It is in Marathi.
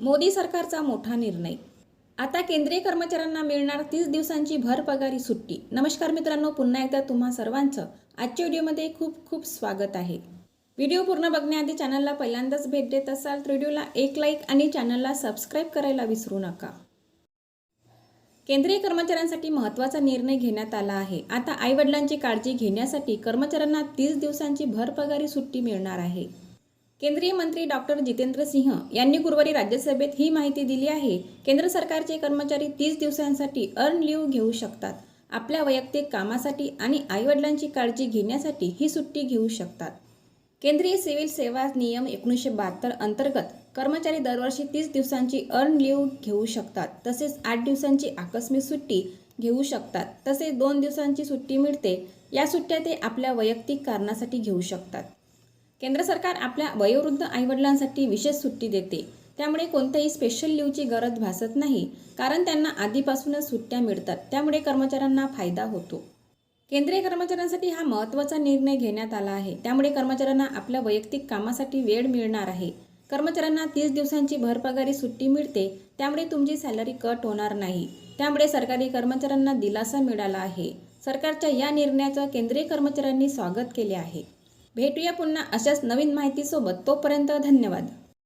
मोदी सरकारचा मोठा निर्णय. आता केंद्रीय कर्मचाऱ्यांना मिळणार तीस दिवसांची भर पगारी सुट्टी. नमस्कार मित्रांनो पुन्हा एकदा तुम्हा सर्वांचं आजच्या व्हिडिओमध्ये खूप खूप स्वागत आहे. व्हिडिओ पूर्ण बघण्याआधी चॅनलला पहिल्यांदाच भेट देत असाल तर व्हिडिओला एक लाईक आणि चॅनलला सबस्क्राईब करायला विसरू नका. केंद्रीय कर्मचाऱ्यांसाठी महत्त्वाचा निर्णय घेण्यात आला आहे. आता आईवडिलांची काळजी घेण्यासाठी कर्मचाऱ्यांना तीस दिवसांची भरपगारी सुट्टी मिळणार आहे. केंद्रीय मंत्री डॉक्टर जितेंद्र सिंह यांनी गुरुवारी राज्यसभेत ही माहिती दिली आहे. केंद्र सरकारचे कर्मचारी तीस दिवसांसाठी अर्न लिव्ह घेऊ शकतात. आपल्या वैयक्तिक कामासाठी आणि आईवडिलांची काळजी घेण्यासाठी ही सुट्टी घेऊ शकतात. केंद्रीय सिव्हिल सेवा नियम एकोणीसशे बहात्तर अंतर्गत कर्मचारी दरवर्षी तीस दिवसांची अर्न लिव्ह घेऊ शकतात. तसेच आठ दिवसांची आकस्मिक सुट्टी घेऊ शकतात. तसेच दोन दिवसांची सुट्टी मिळते. या सुट्ट्या ते आपल्या वैयक्तिक कारणासाठी घेऊ शकतात. केंद्र सरकार आपल्या वयोवृद्ध आईवडिलांसाठी विशेष सुट्टी देते. त्यामुळे कोणत्याही स्पेशल लिव्हची गरज भासत नाही कारण त्यांना आधीपासूनच सुट्ट्या मिळतात. त्यामुळे कर्मचाऱ्यांना फायदा होतो. केंद्रीय कर्मचाऱ्यांसाठी हा महत्त्वाचा निर्णय घेण्यात आला आहे. त्यामुळे कर्मचाऱ्यांना आपल्या वैयक्तिक कामासाठी वेळ मिळणार आहे. कर्मचाऱ्यांना तीस दिवसांची भरपगारी सुट्टी मिळते. त्यामुळे तुमची सॅलरी कट होणार नाही. त्यामुळे सरकारी कर्मचाऱ्यांना दिलासा मिळाला आहे. सरकारच्या या निर्णयाचं केंद्रीय कर्मचाऱ्यांनी स्वागत केले आहे. भेटूया पुन्हा अशाच नवीन माहितीसोबत तोपर्यंत धन्यवाद.